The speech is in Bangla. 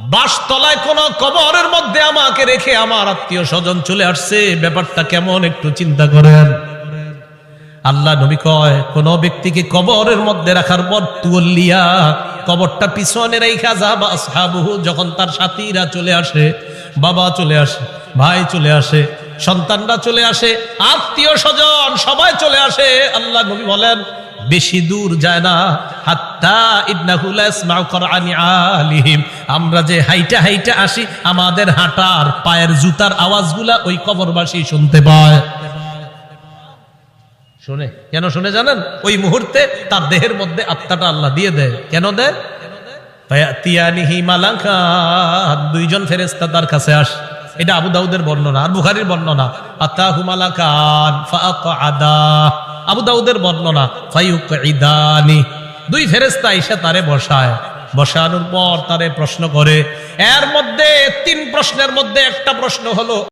বাসতলায় কোন কবরের মধ্যে আমাকে রেখে আমার আত্মীয় স্বজন চলে আসছে। ব্যাপারটা কেমন একটু চিন্তা করেন। আল্লাহ নবী কয়, কোন ব্যক্তিকে কবরের মধ্যে রাখার পর তুল্লিয়া কবরটা পিছনে রেখা যাবা আসহাবুহু, যখন তার সাথীরা চলে আসে, বাবা চলে আসে, ভাই চলে আসে, সন্তানরা চলে আসে, আত্মীয় স্বজন সবাই চলে আসে। আল্লাহ নবী বলেন, বেশি দূর যায় না, হাত্তা আলিহিম। আমরা যে হাইটা হাইটা আসি, আমাদের হাঁটার পায়ের জুতার আওয়াজগুলা ওই কবরবাসী শুনতে পায়। শুনে। কেন শুনে জানেন? ওই মুহূর্তে তার দেহের মধ্যে আত্মাটা আল্লাহ দিয়ে দেয়। কেন দেয়? দুইজন ফেরেশতা তার কাছে আস। এটা আবু দাউদের বর্ণনা, আর বুখারীর বর্ণনা। আতাহু মালাকান ফাআকআদা আবু দাউদের বর্ণনা, ফায়ুকঈদানি। দুই ফেরেস্তা এসে তারে বসায়। বসানোর পর তারে প্রশ্ন করে। এর মধ্যে তিন প্রশ্নের মধ্যে একটা প্রশ্ন হলো